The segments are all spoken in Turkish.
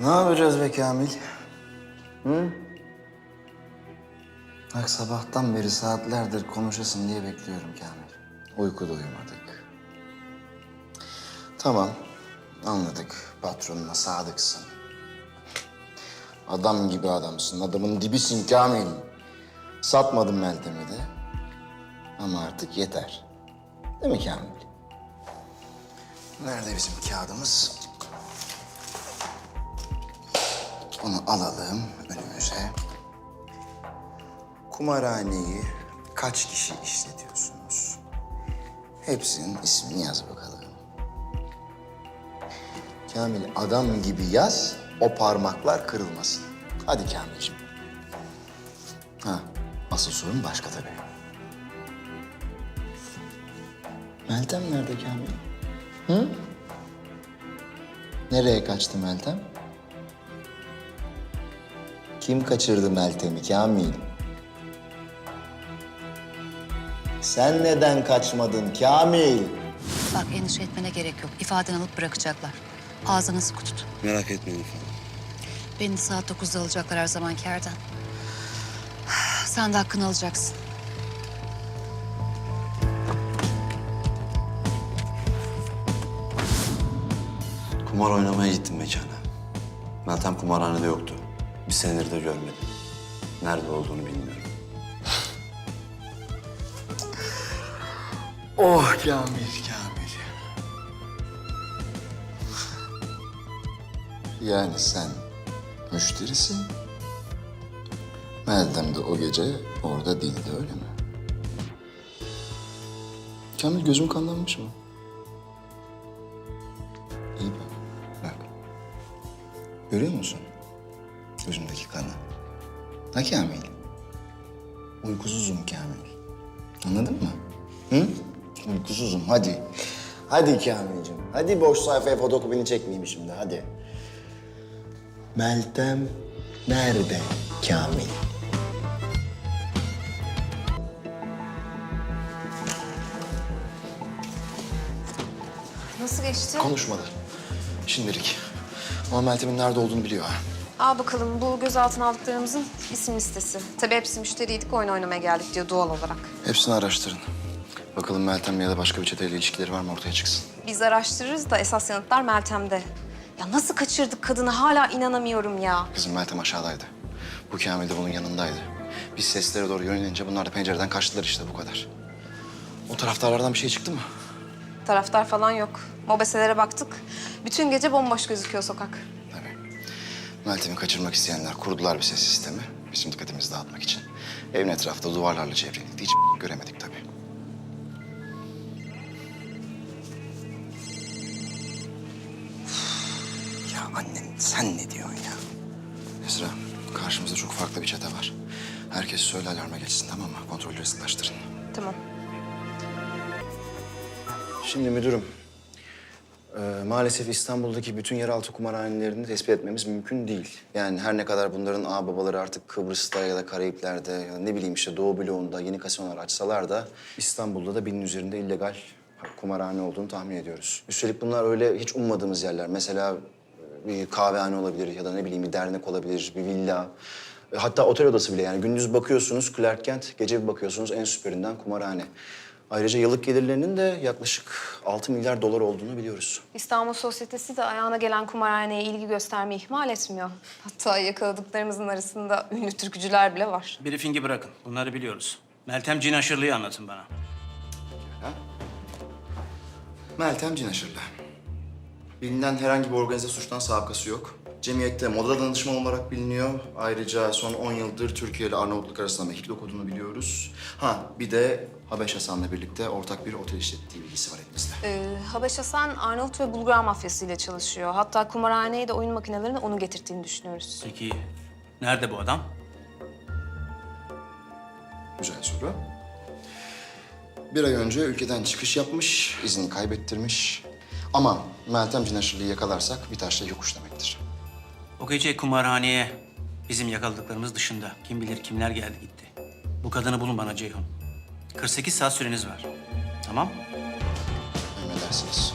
Ne yapacağız be Kamil? Hı? Bak sabahtan beri saatlerdir konuşasın diye bekliyorum Kamil. Uyku da uyumadık. Tamam, anladık. Patronuna sadıksın. Adam gibi adamsın, adamın dibisin Kamil. Satmadım Meltem'i de. Ama artık yeter. Değil mi Kamil? Nerede bizim kağıdımız? Onu alalım önümüze. Kumarhaneyi kaç kişi işletiyorsunuz? Hepsinin ismini yaz bakalım. Kamil adam gibi yaz, o parmaklar kırılmasın. Hadi Kamil'ciğim. Ha, asıl sorun başka tabii. Meltem nerede Kamil? Hı? Nereye kaçtı Meltem? Kim kaçırdı Meltem'i Kamil? Sen neden kaçmadın Kamil? Bak endişe etmene gerek yok. İfadeni alıp bırakacaklar. Ağzını sıkı tut. Merak etmeyin efendim. Beni saat 9'da alacaklar her zamanki yerden. Sen de hakkını alacaksın. Kumar oynamaya gittim mekana. Meltem kumarhanede yoktu. Bir senedir de görmedim. Nerede olduğunu bilmiyorum. Oh Kamil, Kamil. Yani sen müşterisin. Meltem de o gece orada değildi öyle mi? Kamil gözüm kanlanmış mı? İyi bak, bak. Görüyor musun? Gözümdeki kanı. Ha Kamil? Uykusuzum Kamil. Anladın mı? Hı? Uykusuzum hadi. Hadi Kamil'cim. Hadi boş sayfaya fotokopini çekmeyeyim şimdi hadi. Meltem nerede Kamil? Nasıl geçti? Konuşmadı. Şimdilik. Ama Meltem'in nerede olduğunu biliyor. Al bakalım bu gözaltına aldıklarımızın isim listesi. Tabii hepsi müşteriydik, oyun oynamaya geldik diyor doğal olarak. Hepsini araştırın. Bakalım Meltem ya da başka bir çeteyle ilişkileri var mı ortaya çıksın. Biz araştırırız da esas yanıtlar Meltem'de. Ya nasıl kaçırdık kadını hala inanamıyorum ya. Kızım Meltem aşağıdaydı. Bu Kamil de bunun yanındaydı. Biz seslere doğru yönelince bunlar da pencereden kaçtılar işte bu kadar. O taraftarlardan bir şey çıktı mı? Taraftar falan yok. Mobeselere baktık. Bütün gece bomboş gözüküyor sokak. Meltem'i kaçırmak isteyenler kurdular bir ses sistemi. Bizim dikkatimizi dağıtmak için. Evin etrafında duvarlarla çevriliydi. Hiç göremedik tabii. ya annen sen ne diyorsun ya? Esra, karşımızda çok farklı bir çete var. Herkes söyle alarma geçsin tamam mı? Kontrolleri sıklaştırın. Tamam. Şimdi müdürüm, e, maalesef İstanbul'daki bütün yeraltı kumarhanelerini tespit etmemiz mümkün değil. Yani her ne kadar bunların ağ babaları artık Kıbrıs'ta ya da Karayipler'de ya da ne bileyim işte Doğu bloğunda yeni kasinolar açsalar da İstanbul'da da binin üzerinde illegal kumarhane olduğunu tahmin ediyoruz. Üstelik bunlar öyle hiç ummadığımız yerler. Mesela e, bir kahvehane olabilir ya da ne bileyim bir dernek olabilir, bir villa. E, Hatta otel odası bile yani gündüz bakıyorsunuz Clark Kent, gece bir bakıyorsunuz en süperinden kumarhane. Ayrıca yıllık gelirlerinin de yaklaşık 6 milyar dolar olduğunu biliyoruz. İstanbul Sosyetesi de ayağına gelen kumarhaneye ilgi göstermeyi ihmal etmiyor. Hatta yakaladıklarımızın arasında ünlü türkücüler bile var. Briefingi bırakın. Bunları biliyoruz. Meltem cin aşırılığı anlatın bana. Meltem Cinaşırlı. Bilinen herhangi bir organize suçtan sabıkası yok. Cemiyette moda danışman olarak biliniyor. Ayrıca son 10 yıldır Türkiye ile Arnavutluk arasında mekik okuduğunu biliyoruz. Ha bir de Habeş Hasan'la birlikte ortak bir otel işlettiği bilgisi var elimizde. Ee, Habeş Hasan, Arnavut ve Bulgar mafyasıyla çalışıyor. Hatta kumarhaneye de oyun makinelerini onu getirdiğini düşünüyoruz. Peki nerede bu adam? Güzel soru. Bir ay önce ülkeden çıkış yapmış, izni kaybettirmiş. Ama Meltem Cinaşırlı'yı yakalarsak bir taşla yokuş demektir. O gece kumarhaneye bizim yakaladıklarımız dışında kim bilir kimler geldi gitti. Bu kadını bulun bana Ceyhun. 48 saat süreniz var. Tamam mı? Emredersiniz.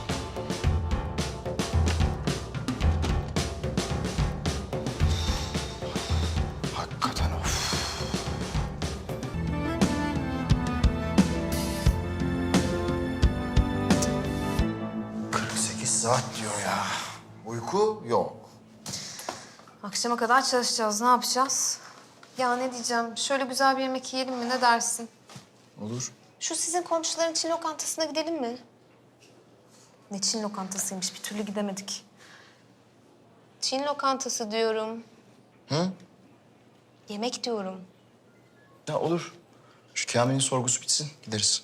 Hakikaten 48 saat diyor ya. Uyku yok. Akşama kadar çalışacağız. Ne yapacağız? Ya ne diyeceğim? Şöyle güzel bir yemek yiyelim mi? Ne dersin? Olur. Şu sizin komşuların Çin lokantasına gidelim mi? Ne Çin lokantasıymış? Bir türlü gidemedik. Çin lokantası diyorum. Hı? Yemek diyorum. Ya olur. Şu Kamil'in sorgusu bitsin, gideriz.